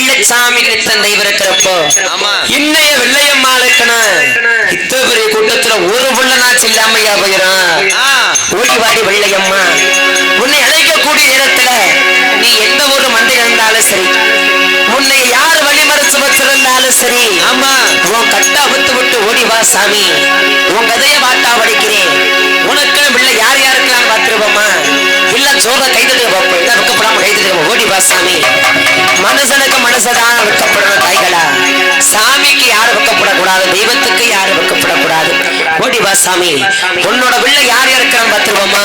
வெள்ளச்சாமி தன் தெய்வரக்கிறப்போ இன்னைய வெள்ளையம்மாளுக்குன்னு இத்தனை பெரிய கூட்டத்துல ஒரு புள்ள இல்லாமையா போயிடும் ஓடி வெள்ளையம்மா. உன்னை அழைக்கக்கூடிய நேரத்துல நீ எந்த ஒரு மந்திரம் இருந்தாலும் சரி உன்னை யார் வழிமறைச்சு வச்சிருந்தாலும் சரி ஆமா. உன் கட்ட அவுத்து விட்டு ஓடி வா சாமி. உன் கதையை வாட்டா வடிக்கிறேன் உனக்கு பிள்ளை யார் ಇಲ್ಲ ಜೋರ ಕೈ ತಟ್ಕೋಬೇಕು ಇಲ್ಲ ವೆಕ್ಕಪಡಾಮ ಕೈ ತಟ್ಕೋಬೇಕು ಓಡಿ ಬಾ ಸ್ವಾಮಿ மனுஷனுக்கு மனுஷதான் வெக்கப்படணும் தாய்களா சாமிக்கு யாரும் வெக்கப்படக்கூடாது தெய்வத்துக்கு யாரும் வெக்கப்படக்கூடாது ஓடி வா சாமி. உன்னோட பிள்ளை யார் இருக்கிறான்னு பார்த்துருவோமா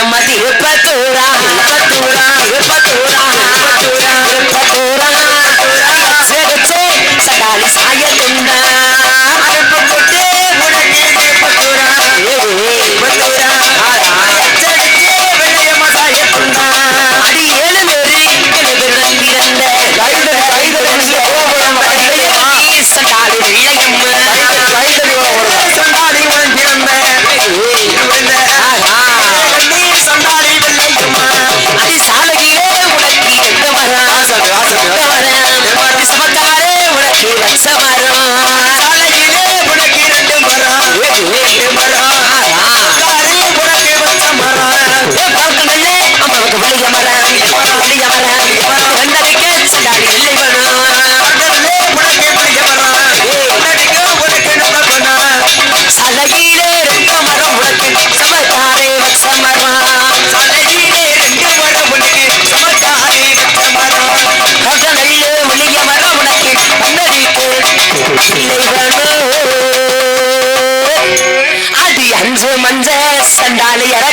நம்ம திருப்பத்தூரா திருப்பத்தூரா திருப்பத்தூரா le hará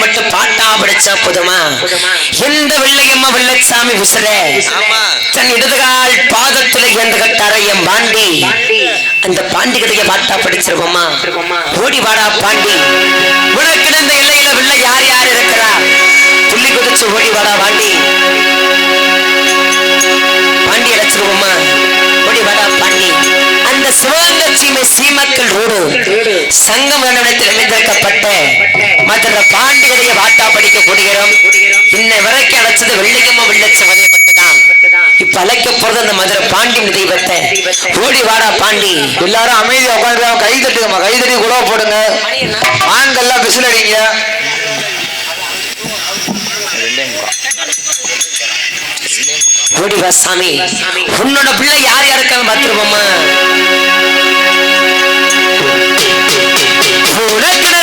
மட்டும் பாட்டா படிச்சா போதுமா? எந்த வெள்ளையம்மா வெள்ளச்சாமி விசிற? தன் இடதுகால் பாதத்துல எந்த தரையம் பாண்டி அந்த பாண்டி கிட்ட பாட்டா படிச்சிருவோமா ஓடி வாடா பாண்டி. உனக்கு கிடந்த எல்லையில வெள்ள யார் யார் இருக்கிறா? துள்ளி குதிச்சு ஓடி வாடா பாண்டி. சீமக்கல் ரோடு சங்கம் நிறுவனத்தில் அமைந்திருக்கப்பட்ட மற்ற பாண்டியருடைய வாட்டா படிக்க கூடுகிறோம். இன்ன வரைக்கும் அழைச்சது வெள்ளிகம்மா வெள்ளச்சவதை இப்ப அழைக்க போறது அந்த மதுரை பாண்டி தெய்வத்தை. ஓடி வாடா பாண்டி. எல்லாரும் அமைதி உட்காந்து கை தட்டுங்கம்மா கை தட்டி உழவு போடுங்க. ஆண்கள்லாம் பிசில் அடிங்க. வா சாமி. உன்னோட பிள்ளை யார் யாருக்காங்க மாத்திரமாம்மா Let me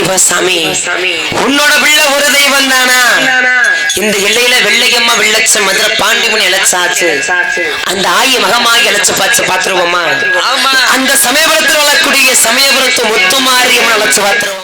வா சாமி உன்னோட பிள்ளை ஒரு தெய்வம் தானா? இந்த எல்லையில வெள்ளையம்மா வெள்ளச்ச மதுரை பாண்டிமணி இழைச்சாச்சு. அந்த ஆயி மகமாகி இழைச்சு பார்த்து பாத்துருவோமா அந்த சமயபுரத்தில் வரக்கூடிய சமயபுரத்து முத்துமாரியம்மன் அழைச்சு பாத்துருவோம்